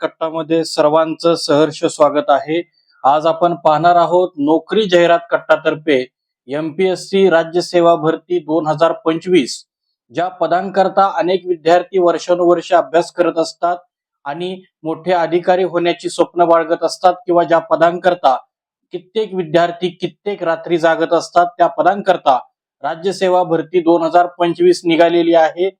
कट्टामध्ये सर्वांचं सहर्ष स्वागत आहे. आज आपण पाहणार आहोत नोकरी जाहिरात कट्टातर्फे एमपीएससी राज्य सेवा भरती दोन हजार पंचवीस ज्या पदांकरता अनेक विद्यार्थी वर्षानुवर्ष अभ्यास करत असतात आणि मोठे अधिकारी होण्याची स्वप्न बाळगत असतात किंवा ज्या पदांकरता कित्येक विद्यार्थी कित्येक रात्री जागत असतात त्या पदांकरता राज्य सेवा भरती दोन हजार पंचवीस निघालेली आहे.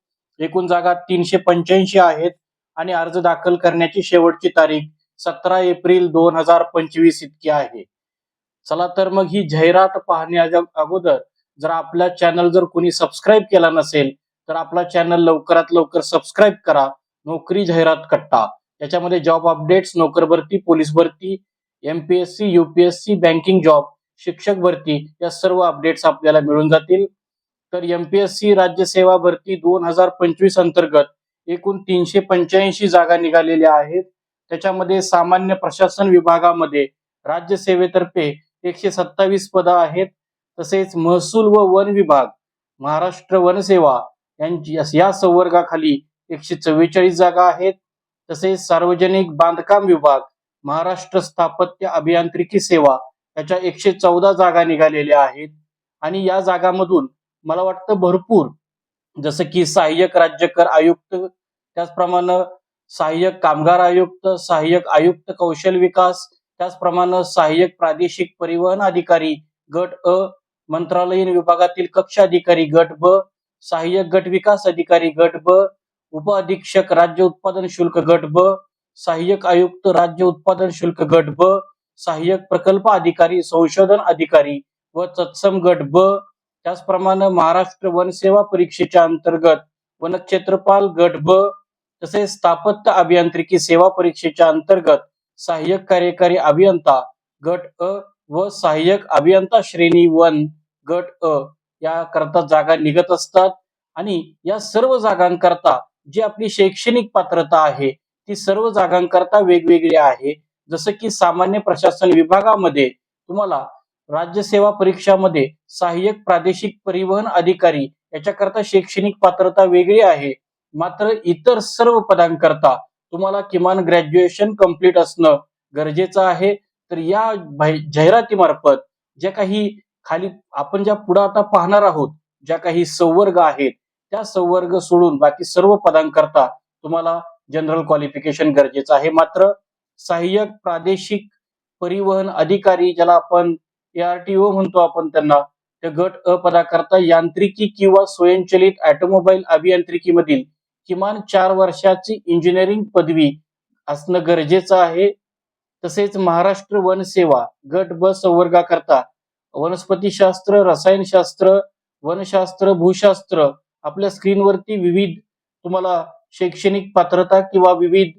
एकूण जागा तीनशे पंच्याऐंशी आहेत. आणि अर्ज दाखल करण्याची शेवटची तारीख सतरा एप्रिल दोन हजार पंचवीस इतकी आहे. चला तर मग ही जाहिरात पाहण्या अगोदर. जर आपला चॅनल जर कोणी सबस्क्राईब केला नसेल तर आपला चॅनल लवकरात लवकर सबस्क्राईब करा. नोकरी जाहिरात कट्टा. याच्यामध्ये जॉब अपडेट्स नोकर भरती पोलीस भरती एमपीएससी युपीएससी बँकिंग जॉब शिक्षक भरती या सर्व अपडेट्स आपल्याला मिळून जातील. तर एमपीएससी राज्य सेवा भरती दोन हजार पंचवीस अंतर्गत एकूण तीनशे पंच्याऐंशी जागा निघालेल्या आहेत. त्याच्यामध्ये सामान्य प्रशासन विभागामध्ये राज्य सेवेतर्फे एकशे सत्तावीस पदं आहेत. तसेच महसूल व वन विभाग महाराष्ट्र वनसेवा यांची या संवर्गाखाली एकशे चव्वेचाळीस जागा आहेत. तसेच सार्वजनिक बांधकाम विभाग महाराष्ट्र स्थापत्य अभियांत्रिकी सेवा याच्या एकशे चौदा जागा निघालेल्या आहेत. आणि या जागामधून मला वाटतं भरपूर जसं की सहाय्यक राज्यकर आयुक्त त्याचप्रमाणे सहाय्यक कामगार आयुक्त सहाय्यक आयुक्त कौशल विकास त्याचप्रमाणे सहाय्यक प्रादेशिक परिवहन अधिकारी गट अ मंत्रालयीन विभागातील कक्ष अधिकारी गट ब सहाय्यक गट विकास अधिकारी गट ब उप अधीक्षक राज्य उत्पादन शुल्क गट ब सहाय्यक आयुक्त राज्य उत्पादन शुल्क गट ब सहाय्यक प्रकल्प अधिकारी संशोधन अधिकारी व तत्सम गट ब त्याचप्रमाणे महाराष्ट्र वनसेवा परीक्षेच्या अंतर्गत वनक्षेत्रपाल गट ब तसेच स्थापत्य अभियांत्रिकी सेवा परीक्षेच्या अंतर्गत सहाय्यक कार्यकारी अभियंता गट अ व सहाय्यक अभियंता श्रेणी वन गट अ या करता जागा निघत असतात. आणि या सर्व जागांकरता जी आपली शैक्षणिक पात्रता आहे ती सर्व जागांकरता वेगवेगळी आहे. जसं की सामान्य प्रशासन विभागामध्ये तुम्हाला राज्य सेवा परीक्षामध्ये सहाय्यक प्रादेशिक परिवहन अधिकारी याच्याकरता शैक्षणिक पात्रता वेगळी आहे. मात्र इतर सर्व पदांकरता तुम्हाला किमान ग्रॅज्युएशन कंप्लीट असणं गरजेचं आहे. तर या जाहिरातीमार्फत ज्या काही खाली आपण ज्या पुढे आता पाहणार आहोत ज्या काही संवर्ग आहेत त्या संवर्ग सोडून बाकी सर्व पदांकरता तुम्हाला जनरल क्वालिफिकेशन गरजेचं आहे. मात्र सहाय्यक प्रादेशिक परिवहन अधिकारी ज्याला आपण एआरटीओ म्हणतो आपण त्यांना. ते गट अ पदाकरता यांत्रिकी किंवा स्वयंचलित ऑटोमोबाईल अभियांत्रिकीमधील किमान चार वर्षाची इंजिनिअरिंग पदवी असणं गरजेचं आहे. तसेच महाराष्ट्र वन सेवा गट ब संवर्गाकरता वनस्पतीशास्त्र रसायनशास्त्र वनशास्त्र भूशास्त्र आपल्या स्क्रीनवरती विविध तुम्हाला शैक्षणिक पात्रता किंवा विविध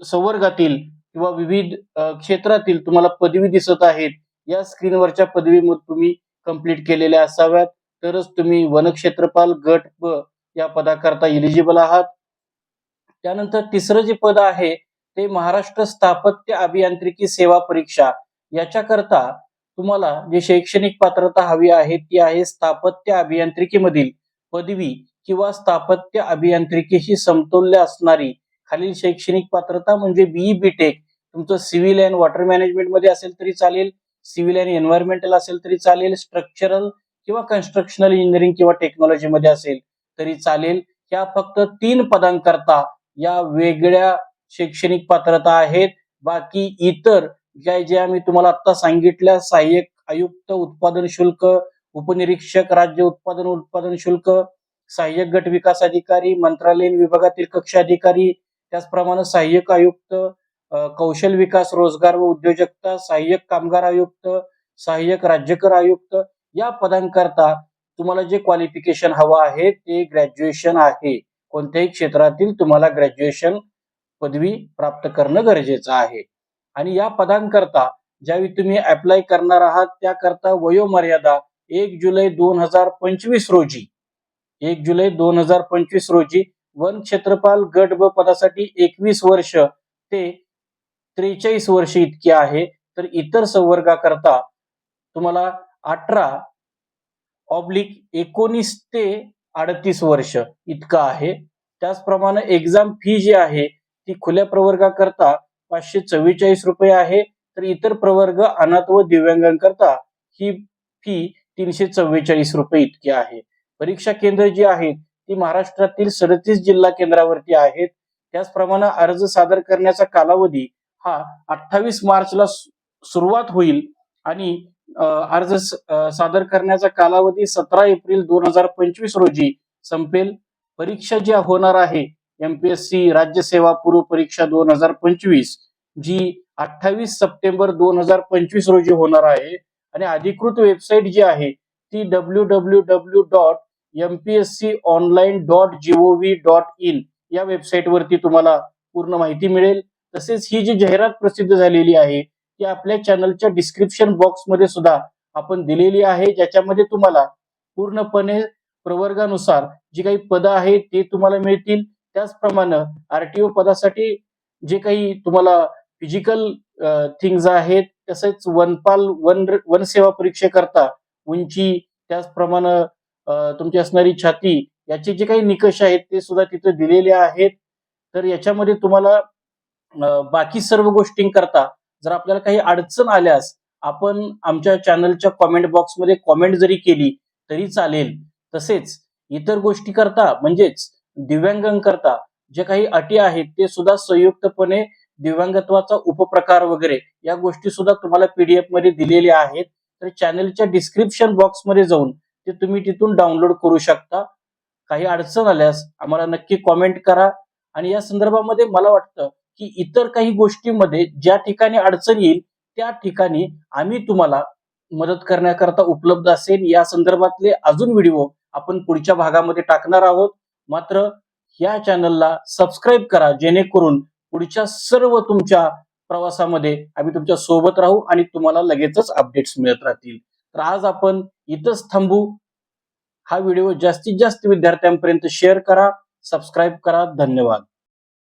संवर्गातील किंवा विविध क्षेत्रातील तुम्हाला पदवी दिसत आहेत. या स्क्रीनवरच्या पदवी तुम्ही कंप्लीट केलेल्या असाव्यात. तरच तुम्ही वनक्षेत्रपाल गट ब या पदाकरता इलिजिबल आहात. त्यानंतर तिसरं जे पद आहे ते महाराष्ट्र स्थापत्य अभियांत्रिकी सेवा परीक्षा. याच्याकरता तुम्हाला जे शैक्षणिक पात्रता हवी आहे ती आहे स्थापत्य अभियांत्रिकीमधील पदवी किंवा स्थापत्य अभियांत्रिकीशी समतोल्य असणारी खालील शैक्षणिक पात्रता म्हणजे बीई बीटेक तुमचं सिव्हिल अँड वॉटर मॅनेजमेंटमध्ये असेल तरी चालेल. सिव्हिल आणि एन्व्हायरमेंटल असेल तरी चालेल स्ट्रक्चरल किंवा कन्स्ट्रक्शनल इंजिनिअरिंग किंवा टेक्नॉलॉजीमध्ये असेल तरी चालेल. या फक्त तीन पदांकरता या वेगळ्या शैक्षणिक पात्रता आहेत. बाकी इतर ज्या ज्या मी तुम्हाला आता सांगितल्या सहाय्यक आयुक्त उत्पादन शुल्क उपनिरीक्षक राज्य उत्पादन उत्पादन शुल्क सहाय्यक गट विकास अधिकारी मंत्रालयीन विभागातील कक्ष अधिकारी त्याचप्रमाणे सहाय्यक आयुक्त कौशल विकास रोजगार व उद्योजकता सहाय्यक कामगार आयुक्त सहाय्यक राज्यकर आयुक्त या पदांकरता तुम्हाला जे क्वालिफिकेशन हवं आहे ते ग्रॅज्युएशन आहे. कोणत्याही क्षेत्रातील तुम्हाला ग्रॅज्युएशन पदवी प्राप्त करणं गरजेचं आहे. आणि या पदांकरता ज्यावेळी तुम्ही अप्लाय करणार आहात त्याकरता वयोमर्यादा एक जुलै दोन हजार पंचवीस रोजी एक जुलै दोन हजार पंचवीस रोजी वन क्षेत्रपाल गट ब पदासाठी एकवीस वर्ष ते त्रेचाळीस वर्ष इतकी आहे तर इतर संवर्गाकरता तुम्हाला अठरा ऑब्लिक एकोणीस ते अडतीस वर्ष इतकं आहे. त्याचप्रमाणे एक्झाम फी जी आहे ती खुल्या प्रवर्गाकरता पाचशे चव्वेचाळीस रुपये आहे तर इतर प्रवर्ग अनाथ व दिव्यांगांकरता ही फी तीनशे चव्वेचाळीस रुपये इतकी आहे. परीक्षा केंद्र जी आहेत ती महाराष्ट्रातील सदतीस जिल्हा केंद्रावरती आहेत. त्याचप्रमाणे अर्ज सादर करण्याचा कालावधी हा अठ्ठावीस मार्चला सुरुवात होईल आणि अर्ज सादर करण्याचा कालावधी सतरा एप्रिल दोन हजार पंचवीस रोजी संपेल. परीक्षा ज्या होणार आहे एमपीएससी राज्य सेवा पूर्व परीक्षा दोन हजार पंचवीस जी अठ्ठावीस सप्टेंबर दोन हजार पंचवीस रोजी होणार आहे आणि अधिकृत वेबसाईट जी आहे ती W W W dot MPSC online dot gov dot in या वेबसाईट वरती तुम्हाला पूर्ण माहिती मिळेल. तसेच ही जी जाहिरात प्रसिद्ध झालेली आहे ती आपल्या चॅनलच्या डिस्क्रिप्शन बॉक्समध्ये सुद्धा आपण दिलेली आहे. ज्याच्यामध्ये तुम्हाला पूर्णपणे प्रवर्गानुसार जी काही पदं आहेत ते तुम्हाला मिळतील. त्याचप्रमाणे आरटीओ पदासाठी जे काही तुम्हाला फिजिकल थिंग्स आहेत तसेच वनपाल वन वन सेवा परीक्षेकरता उंची त्याचप्रमाणे तुमची असणारी छाती याचे जे काही निकष आहेत ते सुद्धा तिथे दिलेले आहेत. तर याच्यामध्ये तुम्हाला बाकी सर्व गोष्टींकरता जर आपल्याला काही अडचण आल्यास आपण आमच्या चॅनलच्या कॉमेंट बॉक्समध्ये कॉमेंट जरी केली तरी चालेल. तसेच इतर गोष्टी करता म्हणजेच दिव्यांगांकरता जे काही अटी आहेत ते सुद्धा संयुक्तपणे दिव्यांगत्वाचा उपप्रकार वगैरे या गोष्टी सुद्धा तुम्हाला पीडीएफमध्ये दिलेल्या आहेत. तर चॅनलच्या डिस्क्रिप्शन बॉक्समध्ये जाऊन ते तुम्ही तिथून डाउनलोड करू शकता. काही अडचण आल्यास आम्हाला नक्की कॉमेंट करा. आणि या संदर्भामध्ये मला वाटतं की इतर काही गोष्टींमध्ये ज्या ठिकाणी अडचण येईल त्या ठिकाणी आम्ही तुम्हाला मदत करण्याकरता उपलब्ध असेल. या संदर्भातले अजून व्हिडिओ आपण पुढच्या भागामध्ये टाकणार आहोत. मात्र या चॅनलला सबस्क्राईब करा जेणेकरून पुढच्या सर्व तुमच्या प्रवासामध्ये आम्ही तुमच्यासोबत राहू आणि तुम्हाला लगेचच अपडेट्स मिळत राहतील. तर आज आपण इथंच थांबू. हा व्हिडिओ जास्तीत जास्त विद्यार्थ्यांपर्यंत शेअर करा सबस्क्राईब करा. धन्यवाद.